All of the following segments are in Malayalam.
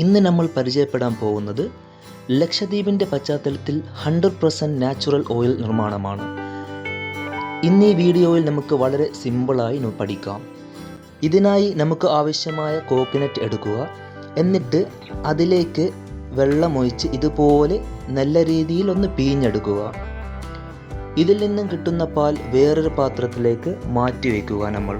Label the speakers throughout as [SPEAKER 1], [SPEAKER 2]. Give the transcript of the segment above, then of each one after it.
[SPEAKER 1] ഇന്ന് നമ്മൾ പരിചയപ്പെടാൻ പോകുന്നത് ലക്ഷദ്വീപിന്റെ പശ്ചാത്തലത്തിൽ ഹൺഡ്രഡ് പെർസെന്റ് നാച്ചുറൽ ഓയിൽ നിർമ്മാണമാണ്. ഇന്ന് ഈ വീഡിയോയിൽ നമുക്ക് വളരെ സിമ്പിളായി പഠിക്കാം. ഇതിനായി നമുക്ക് ആവശ്യമായ കോക്കനട്ട് എടുക്കുക. എന്നിട്ട് അതിലേക്ക് വെള്ളമൊഴിച്ച് ഇതുപോലെ നല്ല രീതിയിൽ ഒന്ന് പിഴിഞ്ഞെടുക്കുക. ഇതിൽ നിന്നും കിട്ടുന്ന പാൽ വേറൊരു പാത്രത്തിലേക്ക് മാറ്റി വയ്ക്കുക നമ്മൾ.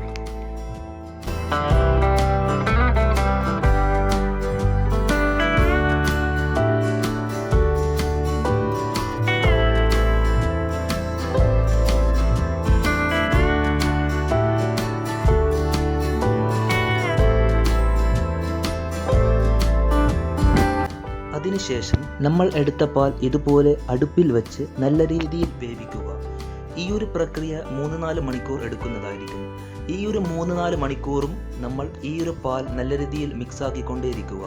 [SPEAKER 1] അതിനുശേഷം നമ്മൾ എടുത്ത പാൽ ഇതുപോലെ അടുപ്പിൽ വെച്ച് നല്ല രീതിയിൽ വേവിക്കുക. ഈ ഒരു പ്രക്രിയ മൂന്ന് നാല് മണിക്കൂർ എടുക്കുന്നതായിരിക്കും. ഈ ഒരു മൂന്ന് നാല് മണിക്കൂറും നമ്മൾ ഈ ഒരു പാൽ നല്ല രീതിയിൽ മിക്സ് ആക്കിക്കൊണ്ടേയിരിക്കുക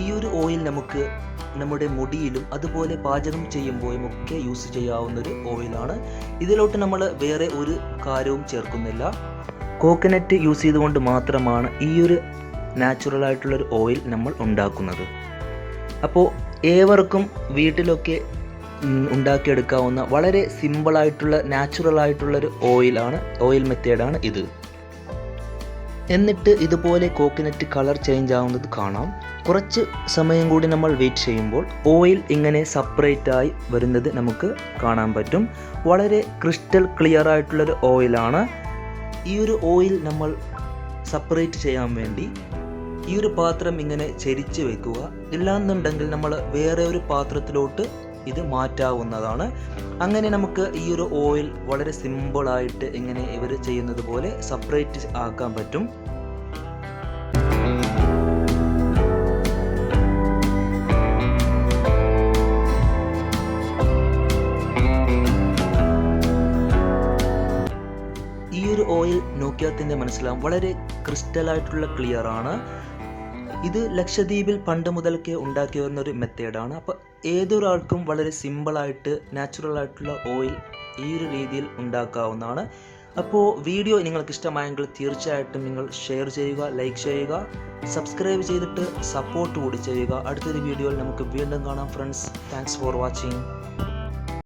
[SPEAKER 1] ഈ ഒരു ഓയിൽ നമുക്ക് നമ്മുടെ മുടിയിലും അതുപോലെ പാചകം ചെയ്യുമ്പോഴും ഒക്കെ യൂസ് ചെയ്യാവുന്ന ഒരു ഓയിലാണ്. ഇതിലോട്ട് നമ്മൾ വേറെ ഒരു കാര്യവും ചേർക്കുന്നില്ല. കോക്കനട്ട് യൂസ് ചെയ്തുകൊണ്ട് മാത്രമാണ് ഈ ഒരു നാച്ചുറൽ ആയിട്ടുള്ളൊരു ഓയിൽ നമ്മൾ ഉണ്ടാക്കുന്നത്. അപ്പോൾ ഏവർക്കും വീട്ടിലൊക്കെ ഉണ്ടാക്കിയെടുക്കാവുന്ന വളരെ സിമ്പിളായിട്ടുള്ള നാച്ചുറൽ ആയിട്ടുള്ളൊരു ഓയിലാണ് ഓയിൽ മെത്തേഡാണ് ഇത്. എന്നിട്ട് ഇതുപോലെ കോക്കനറ്റ് കളർ ചേഞ്ച് ആവുന്നത് കാണാം. കുറച്ച് സമയം കൂടി നമ്മൾ വെയിറ്റ് ചെയ്യുമ്പോൾ ഓയിൽ ഇങ്ങനെ സെപ്പറേറ്റ് ആയി വരുന്നത് നമുക്ക് കാണാൻ പറ്റും. വളരെ ക്രിസ്റ്റൽ ക്ലിയർ ആയിട്ടുള്ളൊരു ഓയിലാണ് ഈ ഒരു ഓയിൽ നമ്മൾ സെപ്പറേറ്റ് ചെയ്യാൻ വേണ്ടി ഈ ഒരു പാത്രം ഇങ്ങനെ ചരിച്ച് വെക്കുക. ഇല്ലാന്നുണ്ടെങ്കിൽ നമ്മൾ വേറെ ഒരു പാത്രത്തിലോട്ട് ഇത് മാറ്റാവുന്നതാണ്. അങ്ങനെ നമുക്ക് ഈ ഒരു ഓയിൽ വളരെ സിമ്പിളായിട്ട് ഇങ്ങനെ ഇവർ ചെയ്യുന്നത് പോലെ സെപ്പറേറ്റ് ആക്കാൻ പറ്റും. ഓയിൽ നോക്കിയാൽ തന്നെ മനസ്സിലാവും. വളരെ ക്രിസ്റ്റലായിട്ടുള്ള ക്ലിയർ ആണ്. ഇത് ലക്ഷദ്വീപിൽ പണ്ട് മുതൽക്കേ ഉണ്ടാക്കി വരുന്ന ഒരു മെത്തേഡാണ് അപ്പോൾ ഏതൊരാൾക്കും വളരെ സിമ്പിളായിട്ട് നാച്ചുറലായിട്ടുള്ള ഓയിൽ ഈ ഒരു രീതിയിൽ ഉണ്ടാക്കാവുന്നതാണ്. അപ്പോൾ വീഡിയോ നിങ്ങൾക്ക് ഇഷ്ടമായെങ്കിൽ തീർച്ചയായിട്ടും നിങ്ങൾ ഷെയർ ചെയ്യുക ലൈക്ക് ചെയ്യുക സബ്സ്ക്രൈബ് ചെയ്തിട്ട് സപ്പോർട്ട് കൂടി ചെയ്യുക. അടുത്തൊരു വീഡിയോയിൽ നമുക്ക് വീണ്ടും കാണാം ഫ്രണ്ട്സ് താങ്ക്സ് ഫോർ വാച്ചിങ്